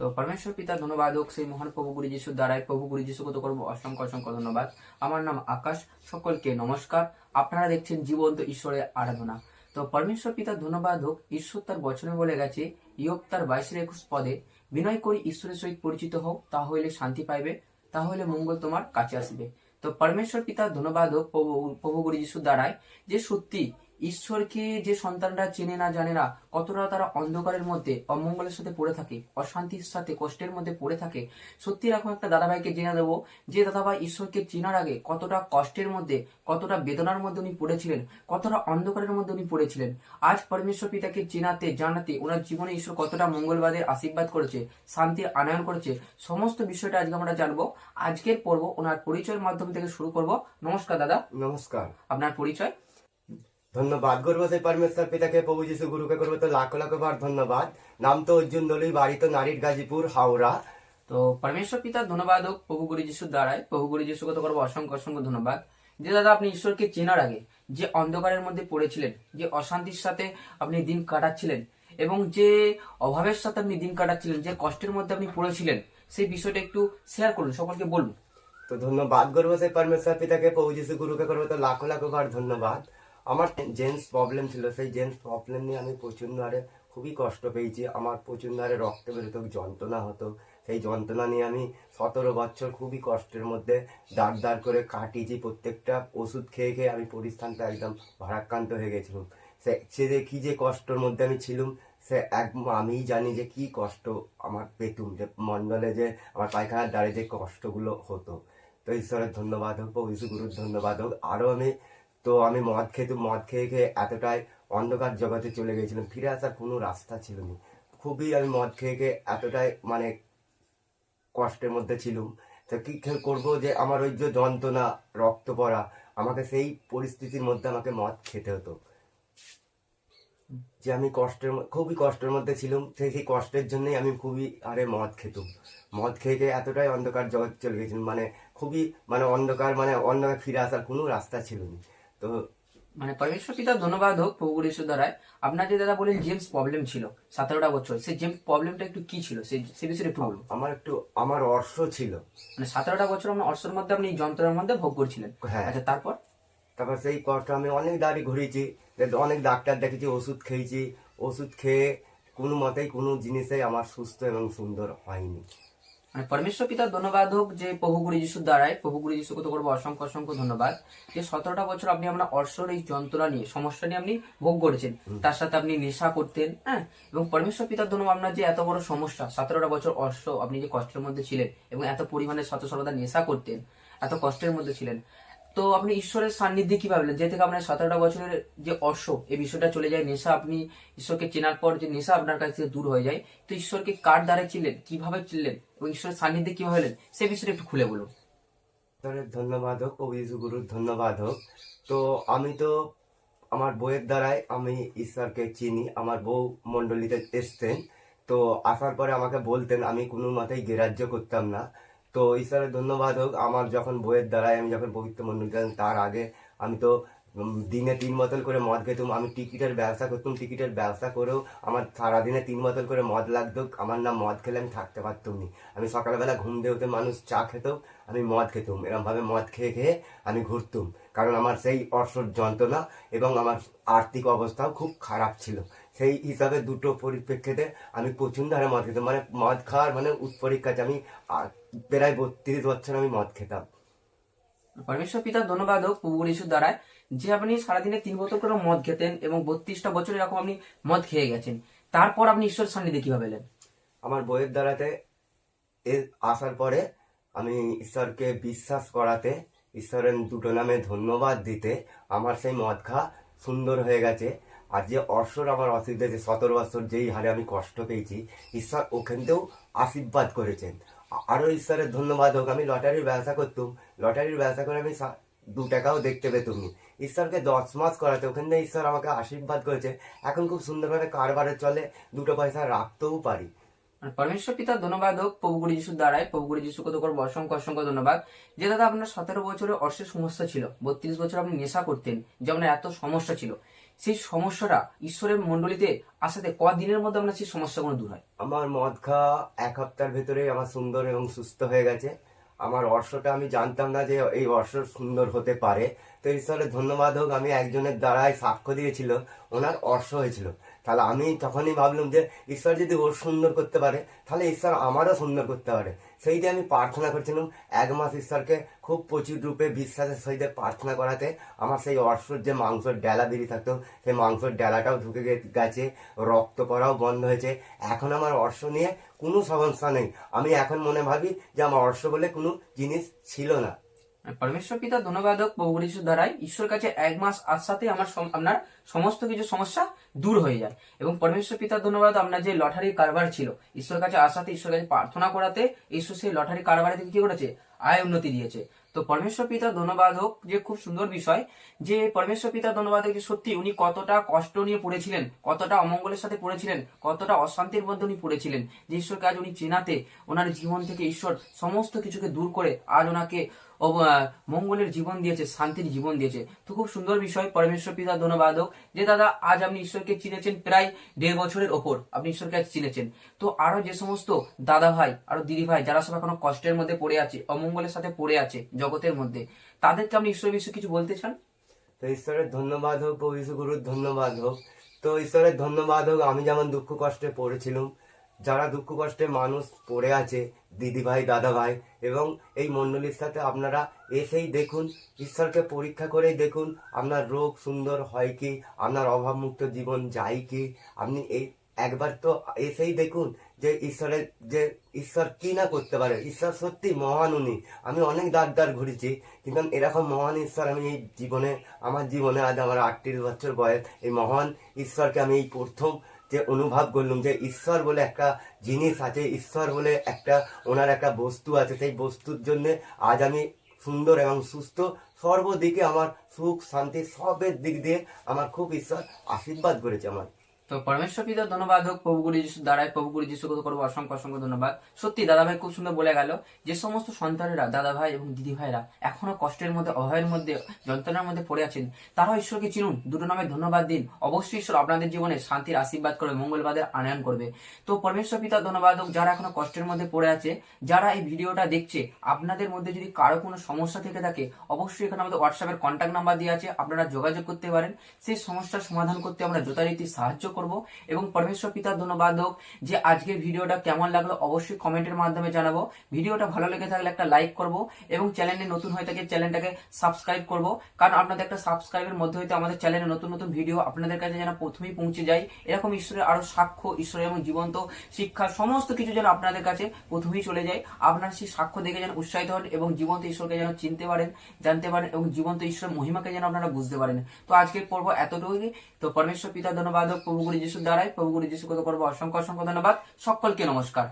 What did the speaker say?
তো পরমেশ্বর পিতা, ধন্যবাদ। হোক সেই মহান প্রভু গুরু যিশুর দ্বারাই প্রভু গুরু যিশুকে তো করব অসংখ্য অসংখ্য ধন্যবাদ। আমার নাম আকাশ। সকলকে নমস্কার। আপনারা দেখছেন জীবন্ত ঈশ্বরের আরাধনা। তো পরমেশ্বর পিতা, ধন্যবাদ। হোক, ঈশ্বর তার বচনে বলে গেছে ইয়োগ তার বাইশের একুশ পদে, বিনয় করে ঈশ্বরের সহিত পরিচিত হও, তাহলে শান্তি পাইবে, তাহলে মঙ্গল তোমার কাছে আসবে। তো পরমেশ্বর পিতা, ধন্যবাদ। হোক, প্রভু প্রভু গুরু যিশুর দ্বারাই যে সত্যি ঈশ্বরকে যে সন্তানরা চেনে না জানে না কতটা তারা অন্ধকারের মধ্যে অমঙ্গলের সাথে পড়ে থাকে অশান্তির সাথে কষ্টের মধ্যে পড়ে থাকে সত্যি এরকম একটা দাদাভাইকে জেনে দেবো যে দাদাভাই ঈশ্বরকে চেনার আগে কতটা কষ্টের মধ্যে কতটা বেদনার মধ্যে উনি পড়েছিলেন কতটা অন্ধকারের মধ্যে উনি পড়েছিলেন। আজ পরমেশ্বর পিতাকে চেনাতে জানাতে ওনার জীবনে ঈশ্বর কতটা মঙ্গলবাদের আশীর্বাদ করেছে শান্তির আনয়ন করেছে সমস্ত বিষয়টা আজকে আমরা জানব। আজকের পর্ব ওনার পরিচয়ের মাধ্যম থেকে শুরু করব। নমস্কার দাদা। নমস্কার। আপনার পরিচয়? ধন্যবাদ। করব সেই পরমেশ্বর পিতাকে প্রভু যিশু গুরুকে করব তো লাখো লাখো বার ধন্যবাদ। নাম তো অর্জুন দলুই বাড়ি তো নারীর গাজীপুর হাওড়া। তো পরমেশ্বর পিতা ধন্যবাদ হোক প্রভু গুরু যিশুর দ্বারায়। প্রভু গুরু যিশুকে তো করব অসংখ্য অসংখ্য ধন্যবাদ। যে দাদা আপনি ঈশ্বরকে চেনার আগে যে অন্ধকারের মধ্যে পড়েছিলেন যে অশান্তির সাথে আপনি দিন কাটাচ্ছিলেন এবং যে অভাবের সাথে আপনি দিন কাটাচ্ছিলেন যে কষ্টের মধ্যে আপনি পড়েছিলেন সেই বিষয়টা একটু শেয়ার করুন সকলকে বলুন। তো ধন্যবাদ। করব সেই পরমেশ্বর পিতাকে প্রভু যিশু গুরুকে করব তো লাখো লাখো বার ধন্যবাদ। আমার জেন্টস প্রবলেম ছিল, সেই জেন্টস প্রবলেম নিয়ে আমি প্রচণ্ড হারে খুবই কষ্ট পেয়েছি। আমার প্রচণ্ড হারে রক্ত বেরোতো, যন্ত্রণা হতো। সেই যন্ত্রণা নিয়ে আমি সতেরো বছর খুবই কষ্টের মধ্যে দাঁড় দাঁড় করে কাটিয়েছি প্রত্যেকটা ওষুধ খেয়ে খেয়ে আমি পরিস্থানটা একদম ভারাক্রান্ত হয়ে গেছিলাম। সে সে যে কি যে কষ্টের মধ্যে আমি ছিলাম, সে এক, আমিই জানি যে কি কষ্ট আমার পেতুম, যে মন্ডলে যে আমার পায়খানার দ্বারে যে কষ্টগুলো হতো। তো ঈশ্বরের ধন্যবাদ হোক যীশু গুরুর ধন্যবাদ হোক, আরও আমি তো আমি মদ খেতে মদ খেয়ে খেয়ে এতটাই অন্ধকার জগতে চলে গেছিলাম। ফিরে আসার কোনো রাস্তা ছিল না। খুবই আমি মদ খেয়ে খেয়ে এতটাই মানে কষ্টের মধ্যে ছিলুম। তো কি করব যে আমার ওই যে যন্ত্রণা, রক্ত পড়া, আমাকে সেই পরিস্থিতির মধ্যে আমাকে মদ খেতে হতো। যে আমি কষ্টের খুবই কষ্টের মধ্যে ছিলাম। সেই সেই কষ্টের জন্যই আমি খুবই আরে মদ খেতুম। মদ খেয়ে খেয়ে এতটাই অন্ধকার জগৎ চলে গেছিলাম। মানে খুবই মানে অন্ধকার মানে অন্ধকার ফিরে আসার কোনো রাস্তা ছিল না তো মানে পরমেশ্বর পিতা ধন্যবাদ হোক প্রভু গুরু যিশুর দ্বারাই আপনার যে দাদা বলেন জেমস প্রবলেম ছিল সতেরোটা বছর। সেই জেমস প্রবলেমটা একটু কি ছিল? সেই সে বিষয়ে একটু বলুন। আমার একটু আমার অর্শ ছিল। মানে সতেরোটা বছর আপনার অর্ষের মধ্যে আপনি যন্ত্রের মধ্যে ভোগ করছিলেন। হ্যাঁ। আচ্ছা তারপর? তারপর সেই কষ্ট আমি অনেক দাঁড়ি ঘুরিয়েছি অনেক ডাক্তার দেখেছি ওষুধ খেয়েছি। ওষুধ খেয়ে কোনো মতেই কোনো জিনিসেই আমার সুস্থ এবং সুন্দর হয়নি। পরমেশ্বর পিতার ধন্যবাদ হোক যে প্রভু গুরু যিশুর দ্বারাই প্রভু গুরু যিশুকে তো করব অসংখ্য অসংখ্য ধন্যবাদ। যে সতেরোটা বছর আপনি আপনার অর্শর এই যন্ত্রণা নিয়ে সমস্যা নিয়ে আপনি ভোগ করেছেন তার সাথে আপনি নেশা করতেন হ্যাঁ? এবং পরমেশ্বর পিতার ধন্যবাদ আপনার যে এত বড় সমস্যা সতেরোটা বছর অর্শ আপনি যে কষ্টের মধ্যে ছিলেন এবং এত পরিমাণে শত সর্বদা নেশা করতেন এত কষ্টের মধ্যে ছিলেন তো আপনি ঈশ্বরের সান্নিধ্যে কি ভাবলেন? যে থেকে আপনার সতেরোটা বছরের যে অর্শ এই বিষয়টা চলে যায়, নেশা আপনি ঈশ্বরকে চেনার পর যে নেশা আপনার কাছ থেকে দূর হয়ে যায়, তো ঈশ্বরকে কার দ্বারা চিনলেন? কীভাবে চিনলেন? এবং ঈশ্বরের সান্নিধ্যে কীভাবে হলেন? সে বিষয়টা একটু খুলে বলুন। ধন্যবাদ হোক যীশু গুরুর ধন্যবাদ হোক। তো আমি তো আমার বইয়ের দ্বারাই আমি ঈশ্বরকে চিনি, আমার বউ মণ্ডলীতে এসতেন তো আসার পরে আমাকে বলতেন, আমি কোনো মতেই গ্রাহ্য করতাম না। তো ঈশ্বরের ধন্যবাদ হোক, আমার যখন বইয়ের দ্বারাই আমি যখন পবিত্র মণ্ডলী তার আগে আমি তো দিনে তিন বোতল করে মদ খেতাম, আমি টিকিটের ব্যবসা করতাম, টিকিটের ব্যবসা করেও আমার সারাদিনে তিন বোতল করে মদ লাগতো, আমার না মদ খেলে আমি থাকতে পারতাম না। আমি সকালবেলা ঘুম দিয়ে মানুষ চা খেত, আমি মদ খেতাম এরকম ভাবে মদ খেয়ে খেয়ে আমি ঘুরতুম। কারণ আমার সেই অর্শর যন্ত্রণা এবং আমার আর্থিক অবস্থাও খুব খারাপ ছিল। সেই হিসাবে দুটো পরিপ্রেক্ষিতে আমি প্রচণ্ড হারে মদ খেতাম। মানে মদ খাওয়ার মানে উৎপরীক্ষাতে আমি প্রায় বত্রিশ বছর আমি মদ খেতাম। পরমেশ্বর পিতা ধন্যবাদ হোক প্রভু যিশুর দ্বারায় যে আপনি সারাদিনে তিন বোতল করে মদ খেতেন এবং বত্রিশটা বছর এরকম আপনি মদ খেয়ে গেছেন। তারপর আপনি ঈশ্বর সান্নিধ্যে কীভাবে এলেন? আমার বইয়ের দ্বারাতে এ আসার পরে আমি ঈশ্বরকে বিশ্বাস করাতে ঈশ্বরের দুটো নামে ধন্যবাদ দিতে আমার সেই মদ খা সুন্দর হয়ে গেছে। আর যে অর্শর আমার অসুবিধা যে সতেরো বছর যেই হারে আমি কষ্ট পেয়েছি, ঈশ্বর ওখানতেও আশীর্বাদ করেছেন। আরও ঈশ্বরের ধন্যবাদ হোক, আমি লটারির ব্যবসা করতাম, লটারির ব্যবসা করে আমি দু টাকাও দেখতে পেতাম। ঈশ্বরকে দশ মাস করাতে, ওখান ঈশ্বর আমাকে আশীর্বাদ করেছে। এখন খুব সুন্দরভাবে কারবারে চলে, দুটো পয়সা রাখতেও পারি। আর পরমেশ্বর পিতা ধন্যবাদ হোক, প্রভু গুরু যিশুর দ্বারাই প্রভু গুরু যিশুকে তো করব, অসংখ্য অসংখ্য ধন্যবাদ। যে দাদা আপনার সতেরো বছরের অর্শের সমস্যা ছিল, বত্রিশ বছর আপনি নেশা করতেন, যে আপনার এত সমস্যা ছিল। সেই সমস্যাটা ঈশ্বরের মণ্ডলীতে আসাতে কদিনের মধ্যে আপনার সেই সমস্যাগুলো দূর হয়। আমার মদ খাওয়া এক সপ্তাহের ভেতরেই আমার সুন্দর এবং সুস্থ হয়ে গেছে। আমার অর্শটা আমি জানতাম না যে এই অর্শ সুন্দর হতে পারে। তো ঈশ্বরের ধন্যবাদ হোক, আমি একজনের দ্বারাই সাক্ষ্য দিয়েছিল, ওনার অর্শ হয়েছিল। তাহলে আমি তখনই ভাবলাম যে ঈশ্বর যদি ওর সুন্দর করতে পারে, তাহলে ঈশ্বর আমারও সুন্দর করতে পারে। সেইটা আমি প্রার্থনা করছিলাম। এক মাস ঈশ্বরকে খুব প্রচুর রূপে বিশ্বাসের সহিত প্রার্থনা করাতে। আমার সেই অর্শর যে মাংসর ডেলা বেরিয়ে থাকতো, সেই মাংসর ডেলাটাও ঢুকে গেছে, রক্ত পরাও বন্ধ হয়েছে। এখন আমার অর্শ নিয়ে কোনো সমস্যা নেই। আমি এখন মনে ভাবি যে আমার অর্শ বলে কোনো জিনিস ছিল না। পরমেশ্বর পিতা ধন্যবাদ হোক প্রভু দ্বারাই ঈশ্বর কাছে এক মাস আসাতে আমার আপনার সমস্ত কিছু সমস্যা দূর হয়ে যায়। এবং পরমেশ্বর পিতা, ধন্যবাদ, আপনার যে লটারির কারবার ছিল ঈশ্বর কাছে আসাতে ঈশ্বর কাছে প্রার্থনা করাতে ঈশ্বর সেই লটারি কারবারে থেকে কি করেছে? আয় উন্নতি দিয়েছে। তো পরমেশ্বর পিতা ধন্যবাদ হোক যে খুব সুন্দর বিষয়, যে পরমেশ্বর পিতা ধন্যবাদ যে সত্যি উনি কতটা কষ্ট নিয়ে পড়েছিলেন, কতটা অমঙ্গলের সাথে পড়েছিলেন, কতটা অশান্তির মধ্যে উনি পড়েছিলেন, যে ঈশ্বরকে আজ উনি চেনাতে, ওনার জীবন থেকে ঈশ্বর সমস্ত কিছুকে দূর করে আজ ওনাকে মঙ্গলের জীবন দিয়েছে, শান্তির জীবন দিয়েছে। তো খুব সুন্দর বিষয়, পরমেশ্বর পিতা ধন্যবাদ হোক যে দাদা আজ আপনি ঈশ্বরকে চিনেছেন প্রায় দেড় বছরের ওপর, আপনি ঈশ্বরকে আজ চিনেছেন। তো আরও যে সমস্ত দাদা ভাই, আরও দিদি ভাই, যারা সব এখনও কষ্টের মধ্যে পড়ে আছে, অমঙ্গলের সাথে পড়ে আছে, জগতের মধ্যে, তাদেরকে আপনি ঈশ্বরের বিষয়ে কিছু বলতে চান? তো ঈশ্বরের ধন্যবাদ হোক প্রভু গুরুর ধন্যবাদ হোক। তো ঈশ্বরের ধন্যবাদ হোক, আমি যেমন দুঃখ কষ্টে পড়েছিলাম যারা দুঃখ কষ্টে মানুষ পড়ে আছে দিদি ভাই দাদা ভাই এবং এই মণ্ডলীর সাথে আপনারা এসেই দেখুন, ঈশ্বরকে পরীক্ষা করেই দেখুন, আপনার রোগ সুন্দর হয় কি, আপনার অভাবমুক্ত জীবন যায় কি। আপনি এই একবার তো এসেই দেখুন যে ঈশ্বরের, যে ঈশ্বর কি না করতে পারে। ঈশ্বর সত্যি মহান উনি। আমি অনেক দ্বার দ্বার ঘুরেছি, কিন্তু এরকম মহান ঈশ্বর আমি এই জীবনে, আমার জীবনে আজ আমার আটত্রিশ বছর বয়স। এই মহান ঈশ্বরকে আমি এই প্রথম যে অনুভব করলুম যে ঈশ্বর বলে একটা জিনিস আছে, ঈশ্বর বলে একটা, ওনার একটা বস্তু আছে। সেই বস্তুর জন্য আজ আমি সুন্দর এবং সুস্থ, সর্বদিকে আমার সুখ, শান্তি, সবের দিক দিয়ে আমার খুব ঈশ্বর আশীর্বাদ করেছে আমার। তো পরমেশ্বর পিতা, ধন্যবাদ হোক, প্রভু গুরু যিশু দ্বারাই, প্রভু গুরু যিশুকে করব, অসংখ্য অসংখ্য ধন্যবাদ। সত্যি দাদা ভাই খুব সুন্দর বলে গেল, যে সমস্ত সন্তানেরা দাদা ভাই এবং দিদি ভাইরা এখনও কষ্টের মধ্যে, অভয়ের মধ্যে, যন্ত্রণার মধ্যে পড়ে আছেন, তারাও ঈশ্বরকে চিনুন, দুটো নামে ধন্যবাদ দিন। অবশ্যই ঈশ্বর আপনাদের জীবনে শান্তির আশীর্বাদ করবে, মঙ্গলবাদের আনয়ন করবে। তো পরমেশ্বর পিতা, ধন্যবাদ হোক, যারা এখনও কষ্টের মধ্যে পড়ে আছে, যারা এই ভিডিওটা দেখছে, আপনাদের মধ্যে যদি কারও কোনো সমস্যা থেকে থাকে, অবশ্যই এখানে আমাদের হোয়াটসঅ্যাপের কন্ট্যাক্ট নাম্বার দেওয়া আছে, আপনারা যোগাযোগ করতে পারেন। সেই সমস্যার সমাধান করতে আমরা যথারীতি সাহায্য করব এবং পরমেশ্বর পিতার ধন্যবাদ হোক যে আজকের ভিডিওটা কেমন লাগল অবশ্যই কমেন্টের মাধ্যমে জানাব। ভিডিওটা ভালো লেগে থাকলে একটা লাইক করব এবং চ্যানেলে নতুন হয়ে থাকে চ্যানেলটাকে সাবস্ক্রাইব করব। কারণ আপনাদের একটা সাবস্ক্রাইবের মধ্যে হইতে আমাদের চ্যানেলে নতুন নতুন ভিডিও আপনাদের কাছে যেন প্রথমেই পৌঁছে যায়। এরকম ঈশ্বরের আরও সাক্ষ্য ঈশ্বরের এবং জীবন্ত শিক্ষা সমস্ত কিছু যেন আপনাদের কাছে প্রথমেই চলে যায়। আপনার সেই সাক্ষ্য দেখে যেন উৎসাহিত হন এবং জীবন্ত ঈশ্বরকে যেন চিনতে পারেন, জানতে পারেন এবং জীবন্ত ঈশ্বরের মহিমাকে যেন আপনারা বুঝতে পারেন। তো আজকের পর্ব এতটুকুই। তো পরমেশ্বর পিতা ধন্যবাদ প্রভু গুরু যিশুর দ্বারাই প্রভু গুরু যিশু কত করব অসংখ্য অসংখ্য ধন্যবাদ। সকলকে নমস্কার।